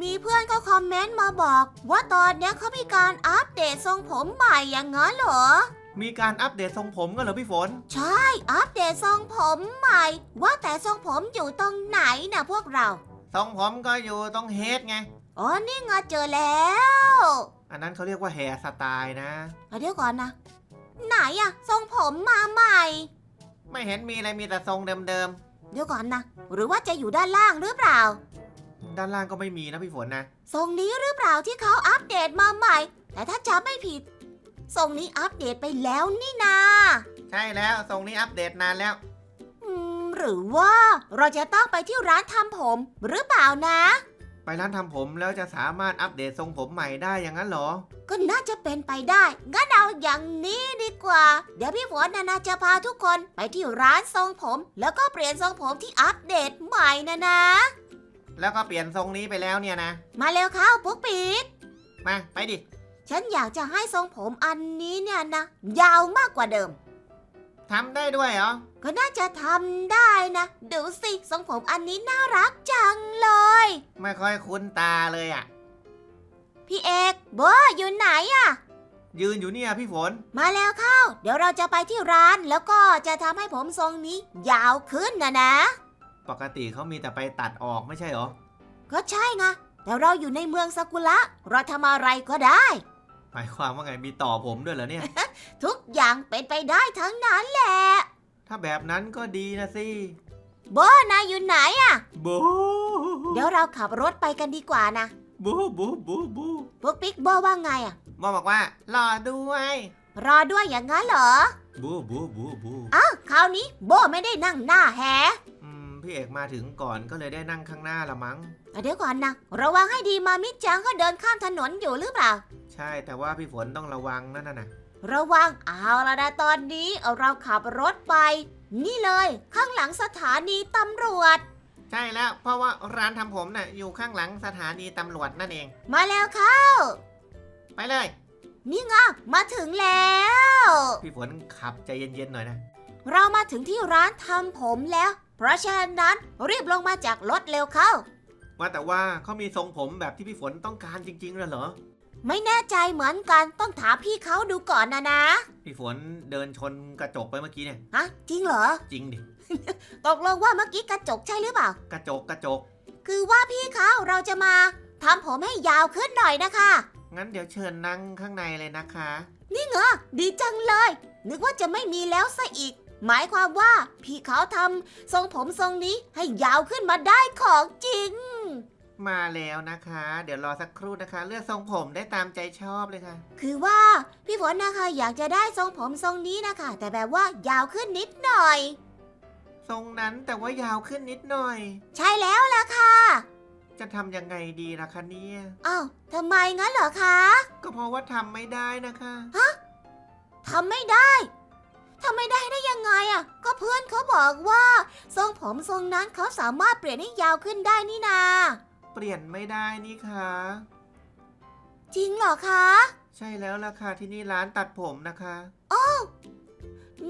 มีเพื่อนก็คอมเมนต์มาบอก ว่าตอนเนี้ยเขามีการอัปเดตทรงผมใหม่อย่างงั้นเหรอ มีการอัปเดตทรงผมกันเหรอพี่ฝน ใช่ อัปเดตทรงผมใหม่ ว่าแต่ทรงผมอยู่ตรงไหนนะพวกเรา ทรงผมก็อยู่ตรงเฮดไง อ๋อ นี่ไงเจอแล้วอันนั้นเขาเรียกว่าแฮร์สไตล์นะ เอาเดี๋ยวก่อนนะ ไหนอะทรงผมมาใหม่ ไม่เห็นมีอะไรมีแต่ทรงเดิมเดี๋ยวก่อนนะ หรือว่าจะอยู่ด้านล่างหรือเปล่าๆ ด้านล่างก็ไม่มีนะพี่ฝนนะ ทรงนี้หรือเปล่าที่เขาอัปเดตมาใหม่ แต่ถ้าจำไม่ผิด ทรงนี้อัปเดตไปแล้วนี่นา ใช่แล้วทรงนี้อัปเดตนานแล้ว อืม หรือว่าเราจะต้องไปที่ร้านทำผมหรือเปล่านะ ไปร้านทำผมแล้วจะสามารถอัปเดตทรงผมใหม่ได้อย่างนั้นเหรอ ก็น่าจะเป็นไปได้ งั้นเอาอย่างนี้ดีกว่า เดี๋ยวพี่ฝนนานาจะพาทุกคนไปที่ร้านทรงผม แล้วก็เปลี่ยนทรงผมที่อัปเดตใหม่นะนะ แล้วก็เปลี่ยนทรงนี้ไปแล้วเนี่ยนะ มาเร็วเข้าปุ๊กปิ๊ก มาไปดิ ฉันอยากจะให้ทรงผมอันนี้เนี่ยนะ ยาวมากกว่าเดิม ทำได้ด้วยเหรอ ก็น่าจะทำได้นะ ดูสิ ทรงผมอันนี้น่ารักจังเลย ไม่ค่อยคุ้นตาเลยอะ พี่เอกโบอยู่ไหนอะยืนอยู่เนี่ยพี่ฝน มาแล้วเข้า เดี๋ยวเราจะไปที่ร้านแล้วก็จะทำให้ผมทรงนี้ ยาวขึ้นนะนะ ปกติเขามีแต่ไปตัดออกไม่ใช่เหรอ ก็ใช่ไงแต่เราอยู่ในเมืองซากุระเราทำอะไรก็ได้ หมายความว่าไงมีต่อผมด้วยเหรอเนี่ย ทุกอย่างเป็นไปได้ทั้งนั้นแหละ ถ้าแบบนั้นก็ดีนะสิโบนายอยู่ไหนอะบูเดี๋ยวเราขับรถไปกันดีกว่านะบูบูบูบูพวกปิ๊กโบว่าไงอะหมอบอกว่า รอด้วยรอด้วยอย่างนั้นเหรอ บูบูบูบูอ้าวคราวนี้โบไม่ได้นั่งหน้าแฮะอืม พี่เอกมาถึงก่อนก็เลยได้นั่งข้างหน้าละมั้งอะเดี๋ยวก่อนนะระวังให้ดีมามิจังเขาเดินข้ามถนนอยู่หรือเปล่า ใช่แต่ว่าพี่ฝนต้องระวังนั่นน่ะ ระวังเอาละนะตอนนี้เอาเราขับรถไป นี่เลยข้างหลังสถานีตำรวจ ใช่แล้วเพราะว่าร้านทำผมน่ะอยู่ข้างหลังสถานีตำรวจนั่นเอง มาแล้วเข้า ไปเลย นี่ไงมาถึงแล้ว พี่ฝนขับใจเย็นๆหน่อยนะ เรามาถึงที่ร้านทำผมแล้ว เพราะฉะนั้นรีบลงมาจากรถเร็วเข้า ว่าแต่ว่าเขามีทรงผมแบบที่พี่ฝนต้องการจริงๆเหรอ ไม่แน่ใจเหมือนกันต้องถามพี่เขาดูก่อนนะนะพี่ฝนเดินชนกระจกไปเมื่อกี้เนี่ย ฮะจริงเหรอ จริงดิ ตกลงว่าเมื่อกี้กระจกใช่หรือเปล่า กระจกกระจก คือว่าพี่เขาเราจะมาทำผมให้ยาวขึ้นหน่อยนะคะ งั้นเดี๋ยวเชิญนั่งข้างในเลยนะคะ นี่เหรอดีจังเลย นึกว่าจะไม่มีแล้วซะอีก หมายความว่าพี่เขาทำทรงผมทรงนี้ให้ยาวขึ้นมาได้ของจริง มาแล้วนะคะ เดี๋ยวรอสักครู่นะคะ เลือกทรงผมได้ตามใจชอบเลยค่ะ คือว่าพี่ฝนนะคะอยากจะได้ทรงผมทรงนี้นะคะ แต่แบบว่ายาวขึ้นนิดหน่อย ทรงนั้นแต่ว่ายาวขึ้นนิดหน่อย ใช่แล้วล่ะค่ะจะทำยังไงดีล่ะคะเนี่ยอ้าวทำไมงั้นเหรอคะ ก็เพราะว่าทำไม่ได้นะคะทำไม่ได้ พื่อนเขาบอกว่าทรงผมทรงนั้นเขาสามารถเปลี่ยนให้ยาวขึ้นได้นี่นา เปลี่ยนไม่ได้นี่คะ จริงเหรอคะ ใช่แล้วล่ะค่ะที่นี่ร้านตัดผมนะคะ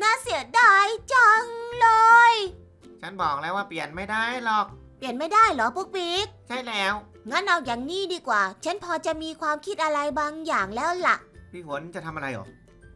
น่าเสียดายจังเลย ฉันบอกแล้วว่าเปลี่ยนไม่ได้หรอก เปลี่ยนไม่ได้เหรอปุ๊กปิ๊ก ใช่แล้ว งั้นเอาอย่างนี้ดีกว่า ฉันพอจะมีความคิดอะไรบางอย่างแล้วล่ะ พี่ฝนจะทำอะไรหรอ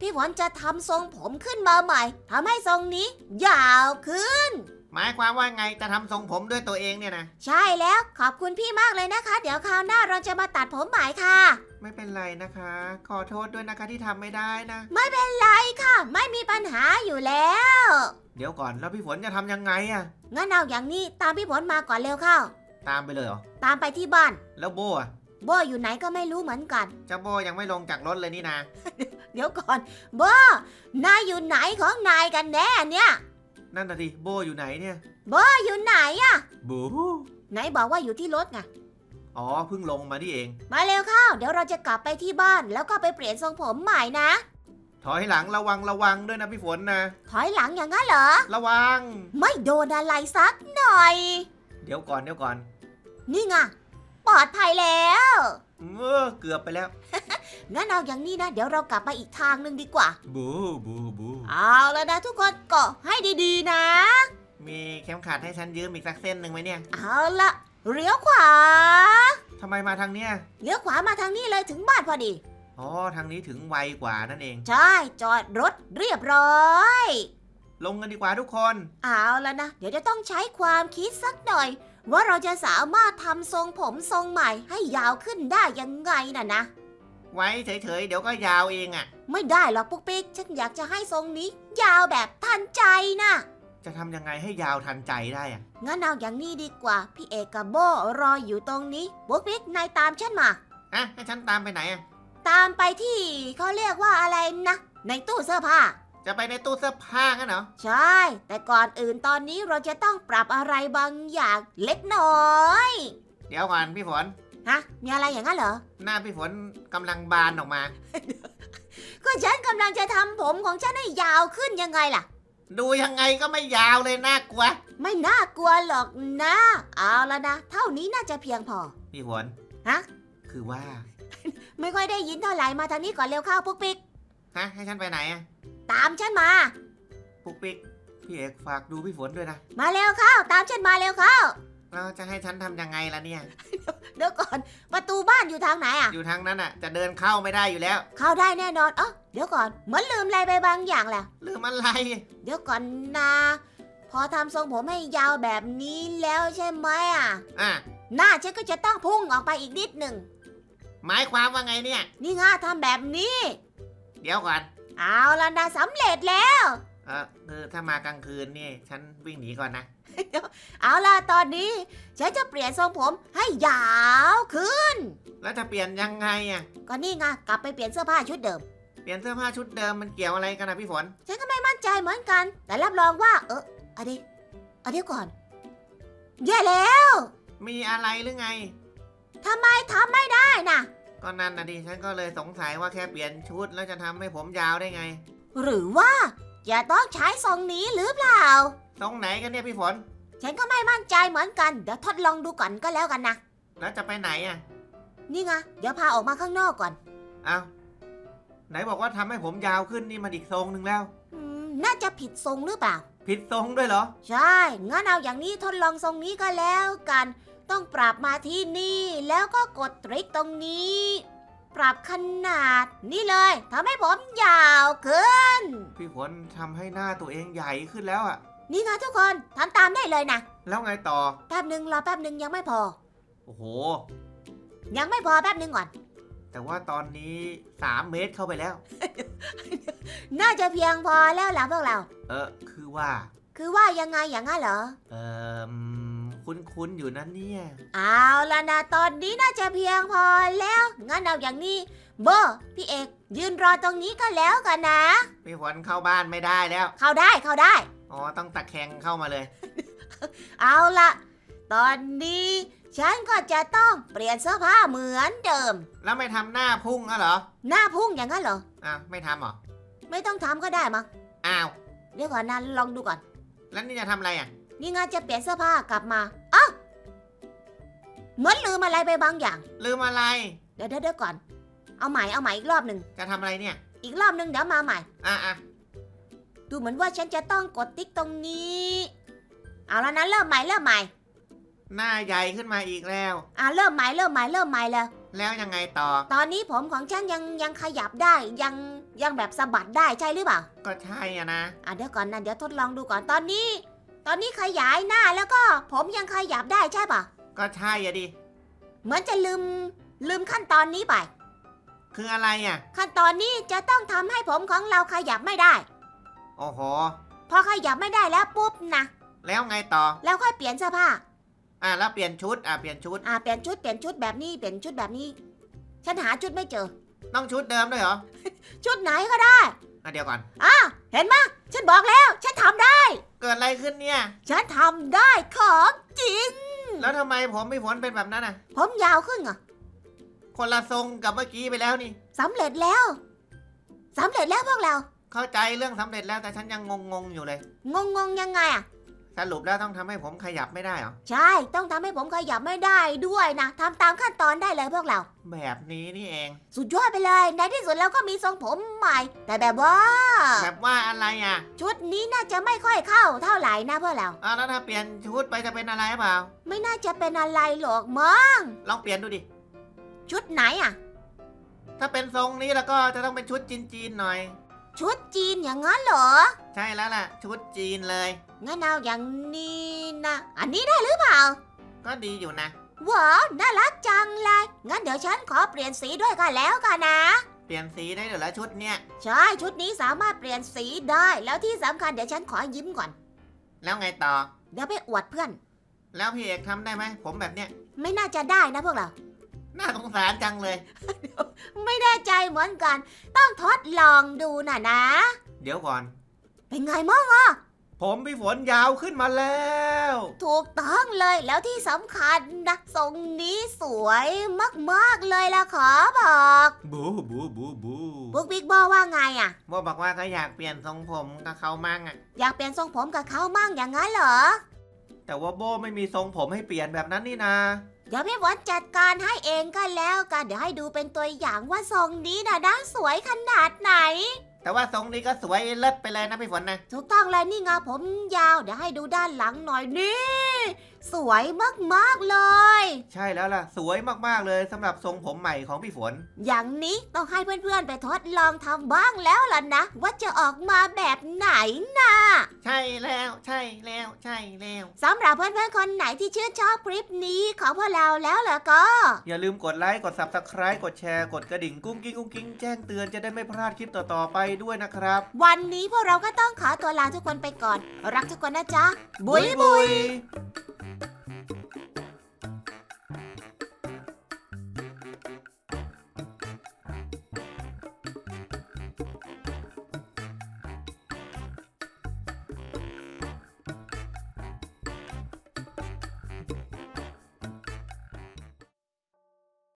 พี่ฝนจะทำทรงผมขึ้นมาใหม่ทำให้ทรงนี้ ยาวขึ้น หมายความว่าไงจะทำทรงผมด้วยตัวเองเนี่ยนะ ใช่แล้วขอบคุณพี่มากเลยนะคะ เดี๋ยวคราวหน้าเราจะมาตัดผมใหม่ค่ะ ไม่เป็นไรนะคะ ขอโทษด้วยนะคะที่ทำไม่ได้นะไม่เป็นไรค่ะ ไม่มีปัญหาอยู่แล้ว เดี๋ยวก่อนแล้วพี่ฝนจะทำยังไงอะงั้นเอาอย่างนี้ตามพี่ฝนมาก่อนเร็วเข้า ตามไปเลยเหรอ ตามไปที่บ้าน แล้วโบอะ โบอยู่ไหนก็ไม่รู้เหมือนกัน เจ้าโบยังไม่ลงจากรถเลยนี่นะ เดี๋ยวก่อน โบนายอยู่ไหนของนายกันแน่เนี่ย นั่นน่ะดิโบอยู่ไหนเนี่ย โบอยู่ไหนอะบูไหนบอกว่าอยู่ที่รถไง อ๋อเพิ่งลงมานี่เอง มาเร็วเข้า เดี๋ยวเราจะกลับไปที่บ้านแล้วก็ไปเปลี่ยนทรงผมใหม่นะ ถอยหลังระวังระวังด้วยนะพี่ฝนนะ ถอยหลังอย่างนั้นเหรอ ระวัง ไม่โดนอะไรสักหน่อย เดี๋ยวก่อนเดี๋ยวก่อน นี่ไงป ลอดภัยแล้ว เออเกือบไปแล้ว งั้นเอาอย่างนี้นะ เดี๋ยวเรากลับมาอีกทางหนึ่งดีกว่า บูบูบูเอาแล้วนะทุกคนเกาะให้ดีๆนะ มีเข็มขัดให้ฉันยืมอีกสักเส้นหนึ่งไหมเนี่ยเอาละเลี้ยวขวาถทำไมมาทางเนี้ยเลี้ยวขวามาทางนี้เลยถึงบ้านพอดี อ๋อทางนี้ถึงไวกว่านั่นเอง ใช่จอดรถเรียบร้อยลงกันดีกว่าทุกคน เอาแล้วนะ เดี๋ยวจะต้องใช้ความคิดสักหน่อย ว่าเราจะสามารถทำทรงผมทรงใหม่ให้ยาวขึ้นได้ยังไงน่ะนะ ไว้เฉยๆ เดี๋ยวก็ยาวเองอะ่ะ ไม่ได้หรอกปุ๊กปิ๊ก ฉันอยากจะให้ทรงนี้ ยาวแบบทันใจนะ จะทำยังไงให้ยาวทันใจได้อะ่ะ งั้นเอาอย่างนี้ดีกว่า พี่เอกกับโบรออยู่ตรงนี้ปุ๊กปิ๊กนายตามฉันมา อะให้ฉันตามไปไหนอะ่ะ ตามไปที่เขาเรียกว่าอะไรนะ ในตู้เสื้อผ้า จะไปในตู้เสื้อผ้ากันเหรอ ใช่ แต่ก่อนอื่นตอนนี้เราจะต้องปรับอะไรบางอย่างเล็กน้อย เดี๋ยวก่อนพี่ฝน ฮะ มีอะไรอย่างนั้นเหรอ หน้าพี่ฝนกำลังบานออกมา ก็ฉันกำลังจะทำผมของฉันให้ยาวขึ้นยังไงล่ะ ดูยังไงก็ไม่ยาวเลยน่ากลัว ไม่น่ากลัวหรอกนะ เอาแล้วนะ เท่านี้น่าจะเพียงพอ พี่ฝนฮะ คือว่า ไม่ค่อยได้ยินเท่าไหร่มาทางนี้ก่อนเร็วเข้าปุ๊กปิ๊กฮะ ให้ฉันไปไหนอะ่ะ ตามฉันมา ปุ๊กปิ๊กพี่เอกฝากดูพี่ฝนด้วยนะมาเร็วเข้า ตามฉันมาเร็วเข้า เราจะให้ฉันทำยังไงล่ะเนี่ย เดี๋ยวก่อน ประตูบ้านอยู่ทางไหนอะ อยู่ทางนั้นอะ จะเดินเข้าไม่ได้อยู่แล้ว เข้าได้แน่นอน เอ้าเดี๋ยวก่อน เหมือนลืมอะไรไปบางอย่างแหละลืมอะไร เดี๋ยวก่อนนะ พอทำทรงผมให้ยาวแบบนี้แล้วใช่ไหมอะ อะ หน้าฉันก็จะต้องพุ่งออกไปอีกนิดหนึ่ง หมายความว่าไงเนี่ย นี่ไงทำแบบนี้ เดี๋ยวก่อน เอาละนะสำเร็จแล้ว เออคือถ้ามากลางคืนนี่ ฉันวิ่งหนีก่อนนะ เอาล่ะตอนนี้ ฉันจะเปลี่ยนทรงผมให้ยาวขึ้นแล้วจะเปลี่ยนยังไงอะ ก็นี่ไงกลับไปเปลี่ยนเสื้อผ้าชุดเดิม เปลี่ยนเสื้อผ้าชุดเดิมมันเกี่ยวอะไรกันนะพี่ฝน ฉันก็ไม่มั่นใจเหมือนกัน แต่รับรองว่า เออเอาดิเอาเดี๋ยวก่อน แย่แล้วมีอะไรหรือไงทำไมทำไม่ได้น่ะ ก็นั่นนะดิฉันก็เลยสงสัยว่าแค่เปลี่ยนชุดแล้วจะทำให้ผมยาวได้ไง หรือว่าจะต้องใช้ทรงนี้หรือเปล่า ตรงไหนกันเนี่ยพี่ฝน ฉันก็ไม่มั่นใจเหมือนกัน เดี๋ยวทดลองดูก่อนก็แล้วกันนะ แล้วจะไปไหนอะนี่ไง เดี๋ยวพาออกมาข้างนอกก่อนเอาไหนบอกว่าทำให้ผมยาวขึ้นนี่มันอีกทรงหนึ่งแล้ว อืมน่าจะผิดทรงหรือเปล่า ผิดทรงด้วยเหรอ ใช่ งั้นเอาอย่างนี้ทดลองทรงนี้ก็แล้วกัน ต้องปรับมาที่นี่ แล้วก็กดตริกตรงนี้ ปรับขนาดนี่เลยทำให้ผมยาวขึ้น พี่ฝนทำให้หน้าตัวเองใหญ่ขึ้นแล้วอะนี่ไงทุกคนทำตามได้เลยนะแล้วไงต่อ แป๊บหนึ่งรอแป๊บหนึ่งยังไม่พอ โอ้โห ยังไม่พอแป๊บหนึ่งก่อน แต่ว่าตอนนี้สามเมตรเข้าไปแล้ว น่าจะเพียงพอแล้วล่ะพวกเรา เออคือว่า คือว่ายังไงอย่างนั้นเหรอ เออ คุ้นๆอยู่นะเนี่ย เอาละนะตอนนี้น่าจะเพียงพอแล้ว งั้นเอาอย่างนี้โบพี่เอก ยืนรอตรงนี้ก็แล้วกันนะ พี่ฝนเข้าบ้านไม่ได้แล้ว เข้าได้เข้าได้ อ๋อ ต้องตะแคงเข้ามาเลย เอาละตอนนี้ฉันก็จะต้องเปลี่ยนเสื้อผ้าเหมือนเดิม แล้วไม่ทำหน้าพุ่งอะเหรอ หน้าพุ่งอย่างนั้นเหรอ อ้าว ไม่ทำเหรอ ไม่ต้องทำก็ได้มั้งอ้าว เดี๋ยวก่อนนะลองดูก่อน แล้วนี่จะทำอะไรอะ นี่งานจะเปลี่ยนเสื้อผ้ากลับมาอ้าวเหมือนลืมอะไรไปบางอย่าง ลืมอะไร เดี๋ยวเดี๋ยวเดี๋ยวก่อน เอาใหม่เอาใหม่อีกรอบหนึ่ง จะทำอะไรเนี่ย อีกรอบหนึ่งเดี๋ยวมาใหม่ อะอะดูเหมือนว่าฉันจะต้องกดติ๊กตรงนี้ เอาแล้วนะเริ่มใหม่เริ่มใหม่ หน้าใหญ่ขึ้นมาอีกแล้ว อ่าเริ่มใหม่เริ่มใหม่เริ่มใหม่แล้ว แล้วยังไงต่อ ตอนนี้ผมของฉันยังยังขยับได้ยังยังแบบสะบัดได้ใช่หรือเปล่า ก็ใช่อะนะ อะเดี๋ยวก่อนนะเดี๋ยวทดลองดูก่อนตอนนี้ ตอนนี้ขยายหน้าแล้วก็ผมยังขยับได้ใช่ปะก็ใช่อะดิ เหมือนจะลืมลืมขั้นตอนนี้ไป คืออะไรอะ ขั้นตอนนี้จะต้องทำให้ผมของเราขยับไม่ได้ โอ้โห พอขยับไม่ได้แล้วปุ๊บนะ แล้วไงต่อ แล้วค่อยเปลี่ยนเสื้อผ้า อะแล้วเปลี่ยนชุด อะเปลี่ยนชุด อ่าเปลี่ยนชุดเปลี่ยนชุดแบบนี้เปลี่ยนชุดแบบนี้ ฉันหาชุดไม่เจอ ต้องชุดเดิมด้วยเหรอ ชุดไหนก็ได้ อะเดี๋ยวก่อนอะเห็นไหมยฉันบอกแล้ว ฉันทำได้เกิดอะไรขึ้นเนี่ย ฉันทำได้ของจริง แล้วทำไมผมไม่ฝนเป็นแบบนั้นอะ ผมยาวขึ้นเหรอคนละทรงกับเมื่อกี้ไปแล้วนี่ สำเร็จแล้วสำเร็จแล้วพวกเรา เข้าใจเรื่องสำเร็จแล้วแต่ฉันยังงงๆอยู่เลย งงงๆยังไงอะ สรุปแล้วต้องทำให้ผมขยับไม่ได้เหรอ ใช่ ต้องทำให้ผมขยับไม่ได้ด้วยนะทำตามขั้นตอนได้เลยพวกเรา แบบนี้นี่เอง สุดยอดไปเลย ในที่สุดเราก็มีทรงผมใหม่ แต่แบบว่า แบบว่าอะไรอะชุดนี้น่าจะไม่ค่อยเข้าเท่าไหร่นะพวกเรา อ้าวแล้วถ้าเปลี่ยนชุดไปจะเป็นอะไรหรือเปล่า ไม่น่าจะเป็นอะไรหรอกมั้งลองเปลี่ยนดูดิ ชุดไหนอะถ้าเป็นทรงนี้แล้วก็จะต้องเป็นชุดจีนๆหน่อย ชุดจีนอย่างนั้นเหรอ ใช่แล้วล่ะ ชุดจีนเลย งั้นเอาอย่างนี้นะ อันนี้ได้หรือเปล่า ก็ดีอยู่นะ ว้าว น่ารักจังเลย งั้นเดี๋ยวฉันขอเปลี่ยนสีด้วยกันแล้วกันนะ เปลี่ยนสีได้เดี๋ยวละชุดเนี่ย ใช่ ชุดนี้สามารถเปลี่ยนสีได้ แล้วที่สำคัญเดี๋ยวฉันขอยิ้มก่อน แล้วไงต่อ เดี๋ยวไปอวดเพื่อน แล้วพี่เอกทำได้ไหมผมแบบเนี้ย ไม่น่าจะได้นะพวกเรา น่าสงสารจังเลย ไม่แน่ใจเหมือนกัน ต้องทดลองดูน่ะนะ เดี๋ยวก่อน เป็นไงมั่งผมพี่ฝนยาวขึ้นมาแล้ว ถูกต้องเลยแล้วที่สำคัญนะทรงนี้สวยมากๆเลยล่ะขอบอกบูบูบูบูบุ๊กบิ๊กบอว่าไงอะโบบอกว่าก็อยากเปลี่ยนทรงผมกับเขามั่งอะอยากเปลี่ยนทรงผมกับเขามั่งอย่างนั้นเหรอแต่ว่าโบไม่มีทรงผมให้เปลี่ยนแบบนั้นนี่นา เดี๋ยวพี่ฝนจัดการให้เองก็แล้วกัน เดี๋ยวให้ดูเป็นตัวอย่างว่าทรงนี้นะนะสวยขนาดไหน แต่ว่าทรงนี้ก็สวยเลิศไปเลยนะพี่ฝนนะ ถูกต้องเลยนี่ไงผมยาว เดี๋ยวให้ดูด้านหลังหน่อยนี่ สวยมากๆเลย ใช่แล้วล่ะ สวยมากๆเลยสำหรับทรงผมใหม่ของพี่ฝน อย่างนี้ต้องให้เพื่อนๆไปทดลองทำบ้างแล้วล่ะนะ ว่าจะออกมาแบบไหนนะใช่แล้วใช่แล้วใช่แล้วสำหรับเพื่อนๆคนไหนที่ชื่นชอบคลิปนี้ของพวกเราแล้วล่ะก็ อย่าลืมกดไลค์กด subscribe กดแชร์กดกระดิ่งกุ้งกิ้งกุ้งกิ้งแจ้งเตือนจะได้ไม่พลาดคลิปต่อๆไปด้วยนะครับ วันนี้พวกเราก็ต้องขอตัวลาทุกคนไปก่อน รักทุกคนนะจ๊ะบุยบุยย